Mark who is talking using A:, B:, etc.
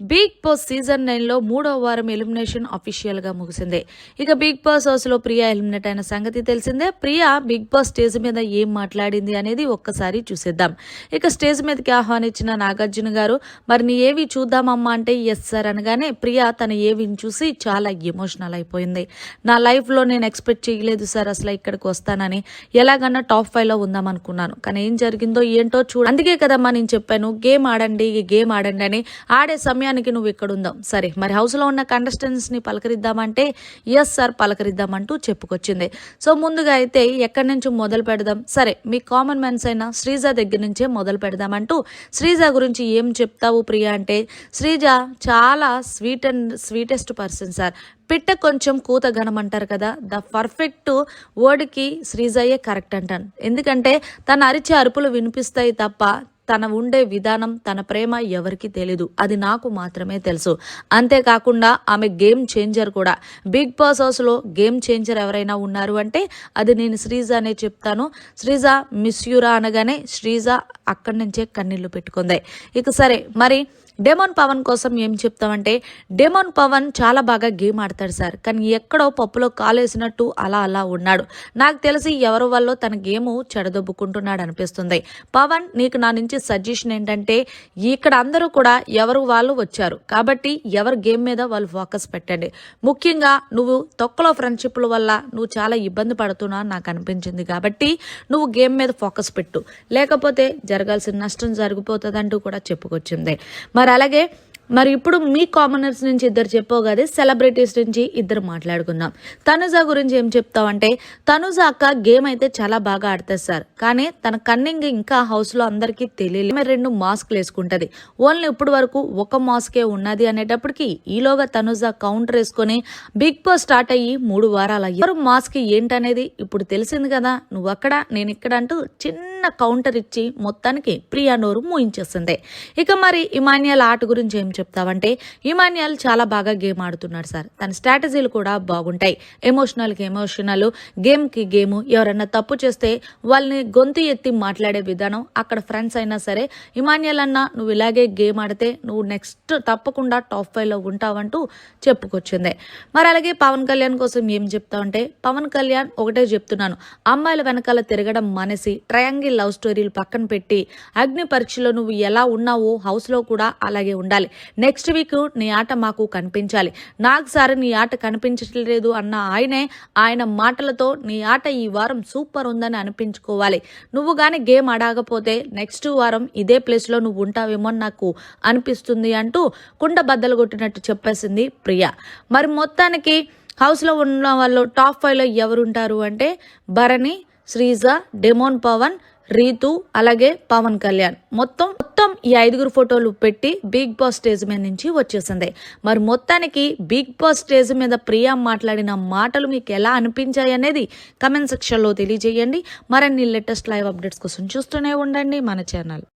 A: Big boss season నైన్లో మూడో వారం ఎలిమినేషన్ అఫీషియల్గా ముగిసింది. ఇక బిగ్ బాస్ హౌస్లో ప్రియా ఎలిమినేట్ అయిన సంగతి తెలిసిందే. ప్రియా బిగ్ బాస్ స్టేజ్ మీద ఏం మాట్లాడింది అనేది ఒక్కసారి చూసేద్దాం. ఇక స్టేజ్ మీదకి ఆహ్వానించిన నాగార్జున గారు మరి నీ ఏవి చూద్దామమ్మా అంటే ఎస్ సార్ అనగానే ప్రియా తన ఏవిని చూసి చాలా ఎమోషనల్ అయిపోయింది. నా లైఫ్లో నేను ఎక్స్పెక్ట్ చేయలేదు సార్ అసలు ఇక్కడికి వస్తానని ఎలాగన్నా టాప్ ఫైవ్లో ఉందాం అనుకున్నాను. కానీ ఏం జరిగిందో ఏంటో చూడ అందుకే కదమ్మా నేను చెప్పాను గేమ్ ఆడండి గేమ్ ఆడండి అని ఆడే సమయం సమయానికి నువ్వు ఇక్కడ ఉందాం సరే మరి హౌస్లో ఉన్న కంటెస్టెంట్స్ని పలకరిద్దామంటే ఎస్ సార్ పలకరిద్దామంటూ చెప్పుకొచ్చింది. సో ముందుగా అయితే ఎక్కడి నుంచి మొదలు పెడదాం? సరే మీ కామన్ మ్యాన్స్ అయిన శ్రీజ దగ్గర నుంచే మొదలు పెడదామంటూ శ్రీజ గురించి ఏం చెప్తావు ప్రియా అంటే శ్రీజ చాలా sweet and sweetest person sir పిట్ట కొంచెం కూత అంటారు కదా ద పర్ఫెక్ట్ వర్డ్కి శ్రీజయ్యే కరెక్ట్ అంటాను. ఎందుకంటే తన అరిచే అరుపులు వినిపిస్తాయి తప్ప తన ఉండే విధానం తన ప్రేమ ఎవరికి తెలీదు. అది నాకు మాత్రమే తెలుసు. అంతేకాకుండా ఆమె గేమ్ చేంజర్ కూడా. బిగ్ బాస్ హౌస్లో గేమ్ చేంజర్ ఎవరైనా ఉన్నారు అంటే అది నేను శ్రీజ అనే చెప్తాను. శ్రీజ మిస్యూరా అనగానే శ్రీజ అక్కడి నుంచే కన్నీళ్ళు పెట్టుకుంది. ఇక సరే మరి డెమోన్ పవన్ కోసం ఏం చెప్తామంటే డెమోన్ పవన్ చాలా బాగా గేమ్ ఆడతాడు సార్. కానీ ఎక్కడో పప్పులో కాలేసినట్టు అలా అలా ఉన్నాడు. నాకు తెలిసి ఎవరి వల్ల తన గేమ్ చెడదొబ్బుకుంటున్నాడు అనిపిస్తుంది. పవన్ నీకు నా నుంచి సజెషన్ ఏంటంటే ఇక్కడ అందరూ కూడా ఎవరు వాళ్ళు వచ్చారు. కాబట్టి ఎవరి గేమ్ మీద వాళ్ళు ఫోకస్ పెట్టండి. ముఖ్యంగా నువ్వు తొక్కలో ఫ్రెండ్షిప్ల వల్ల నువ్వు చాలా ఇబ్బంది పడుతున్నా నాకు అనిపించింది. కాబట్టి నువ్వు గేమ్ మీద ఫోకస్ పెట్టు. లేకపోతే జరగాల్సిన నష్టం జరిగిపోతుందంటూ కూడా చెప్పుకొచ్చింది. మరి అలాగే మరి ఇప్పుడు మీ కామనర్స్ నుంచి ఇద్దరు చెప్పావు కదా సెలబ్రిటీస్ నుంచి ఇద్దరు మాట్లాడుకుందాం. తనుజ గురించి ఏం చెప్తావంటే తనుజ అక్క గేమ్ అయితే చాలా బాగా ఆడుతుంది సార్. కానీ తన కన్నింగ్ ఇంకా హౌస్లో అందరికీ తెలియలే. రెండు మాస్క్లు వేసుకుంటుంది. ఓన్లీ ఇప్పుడు వరకు ఒక మాస్కే ఉన్నది అనేటప్పటికి ఈలోగా తనుజ కౌంటర్ వేసుకొని బిగ్ బాస్ స్టార్ట్ అయ్యి మూడు వారాలు అయ్యారు మాస్క్ ఏంటనేది ఇప్పుడు తెలిసింది కదా. నువ్వు అక్కడ నేను ఇక్కడ అంటూ చిన్న కౌంటర్ ఇచ్చి మొత్తానికి ప్రియా నోరు మూయించేస్తుంది ఇక మరి ఇమాన్యల్ ఆట గురించి ఏం చెప్తావంటే ఇమాన్యల్ చాలా బాగా గేమ్ ఆడుతున్నాడు సార్. తన స్ట్రాటజీలు కూడా బాగుంటాయి. ఎమోషనల్కి ఎమోషనల్ గేమ్కి గేమ్ ఎవరన్నా తప్పు చేస్తే వాళ్ళని గొంతు ఎత్తి మాట్లాడే విధానం అక్కడ ఫ్రెండ్స్ అయినా సరే ఇమాన్యల్ అన్న నువ్వు ఇలాగే గేమ్ ఆడితే నువ్వు నెక్స్ట్ తప్పకుండా టాప్ ఫైవ్లో ఉంటావంటూ చెప్పుకొచ్చింది. మరి అలాగే పవన్ కళ్యాణ్ కోసం ఏం చెప్తావంటే పవన్ కళ్యాణ్ ఒకటే చెప్తున్నాను అమ్మాయిల వెనకాల తిరగడం మానేసి ట్రయాంగిల్ లవ్ స్టోరీలు పక్కన పెట్టి అగ్ని పరీక్షలో నువ్వు ఎలా ఉన్నావో హౌస్లో కూడా అలాగే ఉండాలి. నెక్స్ట్ వీక్ నీ ఆట మాకు కనిపించాలి. నాకు సార్ నీ ఆట కనిపించట్లేదు అన్న ఆయనే ఆయన మాటలతో నీ ఆట ఈ వారం సూపర్ ఉందని అనిపించుకోవాలి. నువ్వు కానీ గేమ్ ఆడకపోతే నెక్స్ట్ వారం ఇదే ప్లేస్లో నువ్వు ఉంటావేమో నాకు అనిపిస్తుంది అంటూ కుండ బద్దలు కొట్టినట్టు చెప్పేసింది ప్రియా. మరి మొత్తానికి హౌస్లో ఉన్న వాళ్ళు టాప్ ఫైవ్లో ఎవరుంటారు అంటే భరణి శ్రీజ డెమోన్ పవన్ రీతు అలాగే పవన్ కళ్యాణ్. మొత్తం మొత్తం ఈ ఐదుగురు ఫోటోలు పెట్టి బిగ్ బాస్ స్టేజ్ మీద నుంచి వచ్చేసింది. మరి మొత్తానికి బిగ్ బాస్ స్టేజ్ మీద ప్రియా మాట్లాడిన మాటలు మీకు ఎలా అనిపించాయి అనేది కమెంట్ సెక్షన్లో తెలియజేయండి. మరిన్ని లేటెస్ట్ లైవ్ అప్డేట్స్ కోసం చూస్తూనే ఉండండి మన ఛానల్.